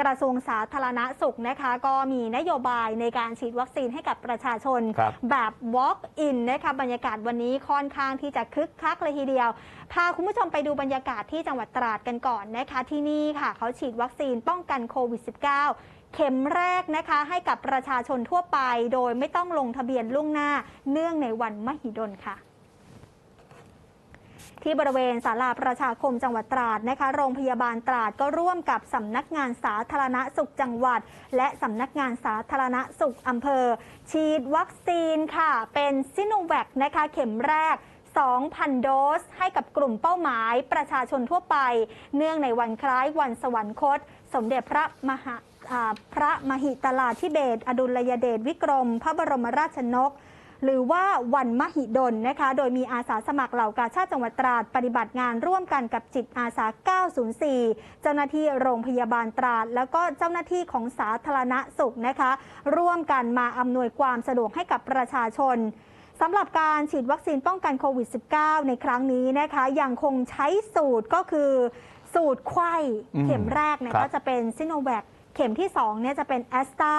กระทรวงสาธารณสุขนะคะ ก็มีนโยบายในการฉีดวัคซีนให้กับประชาชนครับแบบ walk in นะคะบรรยากาศวันนี้ค่อนข้างที่จะคึกคักเลยทีเดียว พาคุณผู้ชมไปดูบรรยากาศที่จังหวัดตราดกันก่อนนะคะ ที่นี่ค่ะ เขาฉีดวัคซีนป้องกันโควิด -19 เข็มแรกนะคะให้กับประชาชนทั่วไป โดยไม่ต้องลงทะเบียนล่วงหน้า เนื่องในวันมหิดลค่ะ ที่บริเวณศาลาประชาคมจังหวัดตราดนะคะ โรงพยาบาลตราดก็ร่วมกับสำนักงานสาธารณสุขจังหวัด และสำนักงานสาธารณสุขอำเภอ ฉีดวัคซีนค่ะ เป็นซิโนแวคนะคะเข็มแรก2,000 โดส ให้กับกลุ่มเป้าหมายประชาชนทั่วไป เนื่องในวันคล้ายวันสวรรคต สมเด็จพระมหาอ่าพระมหิตลาธิเบศอดุลยเดชวิกรม พระบรมราชนก หรือว่าวันมหิดลนะคะ โดยมีอาสาสมัครเหล่ากาชาติจังหวัดตราดปฏิบัติงานร่วมกันกับจิตอาสา 904 เจ้าหน้าที่โรงพยาบาลตราด แล้วก็เจ้าหน้าที่ของสาธารณสุขนะคะ ร่วมกันมาอำนวยความสะดวกให้กับประชาชนสำหรับการฉีดวัคซีนป้องกันโควิด -19 ในครั้งนี้นะคะ ยังคงใช้สูตรก็คือสูตรไข้อืมเข็มแรกเนี่ยครับก็จะเป็นซิโนแวค เข็มที่2เนี่ยจะเป็นแอสตรา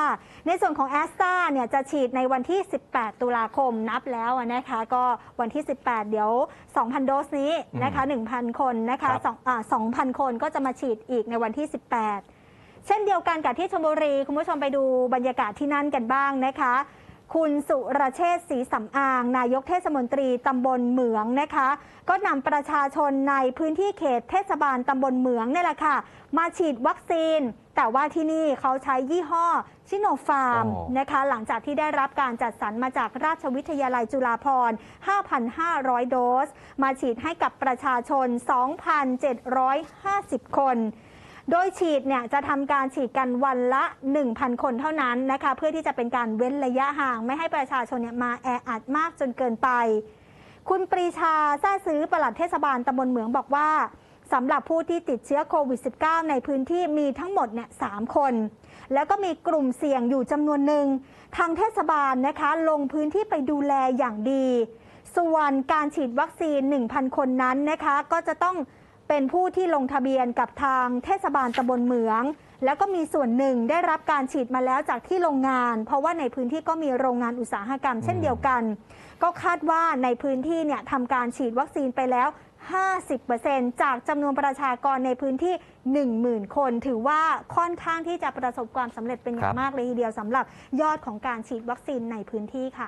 ในส่วนของแอสตราเนี่ยจะฉีดในวันที่ 18 ตุลาคมนับแล้วอะนะคะ ก็วันที่ 18 เดี๋ยว 2,000 โดสนี้นะคะ 1,000 คนนะคะครับสองอ่า2,000 คนก็จะมาฉีดอีกในวันที่ 18 เช่นเดียวกันกับที่ชลบุรี คุณผู้ชมไปดูบรรยากาศที่นั่นกันบ้างนะคะ คุณสุรเชษฐ์ศรีสำอาง นายกเทศมนตรีตำบลเหมืองนะคะ ก็นำประชาชนในพื้นที่เขตเทศบาลตำบลเหมืองนี่แหละค่ะ มาฉีดวัคซีน แต่ว่าที่นี่เขาใช้ยี่ห้อชิโนฟาร์มอ๋อนะคะ หลังจากที่ได้รับการจัดสรรมาจากราชวิทยาลัยจุฬาภรณ์ 5,500 โดส มาฉีดให้กับประชาชน 2,750 คน โดยฉีดเนี่ยจะทำการฉีดกันวันละ 1,000 คนเท่านั้นนะคะ เพื่อที่จะเป็นการเว้นระยะห่าง ไม่ให้ประชาชนเนี่ยมาแออัดมากจนเกินไป คุณปรีชาแท้ซื้อปลัดเทศบาลตำบลเหมืองบอกว่าสำหรับผู้ที่ติดเชื้อโควิด -19 ในพื้นที่มีทั้งหมดเนี่ยสามคน แล้วก็มีกลุ่มเสี่ยงอยู่จำนวนหนึ่ง ทางเทศบาลนะคะลงพื้นที่ไปดูแลอย่างดี ส่วนการฉีดวัคซีน 1,000 คนนั้นนะคะ ก็จะต้อง เป็นผู้ที่ลงทะเบียนกับทางเทศบาลตำบลเหมือง แล้วก็มีส่วนหนึ่งได้รับการฉีดมาแล้วจากที่โรงงาน เพราะว่าในพื้นที่ก็มีโรงงานอุตสาหกรรม เช่นเดียวกัน ก็คาดว่าในพื้นที่เนี่ยทำการฉีดวัคซีนไปแล้ว 50%จากจำนวนประชากรในพื้นที่ 10,000 คน ถือว่าค่อนข้างที่จะประสบความสำเร็จเป็นอย่าครังบมากเลยทีเดียวสำหรับยอดของการฉีดวัคซีนในพื้นที่ค่ะ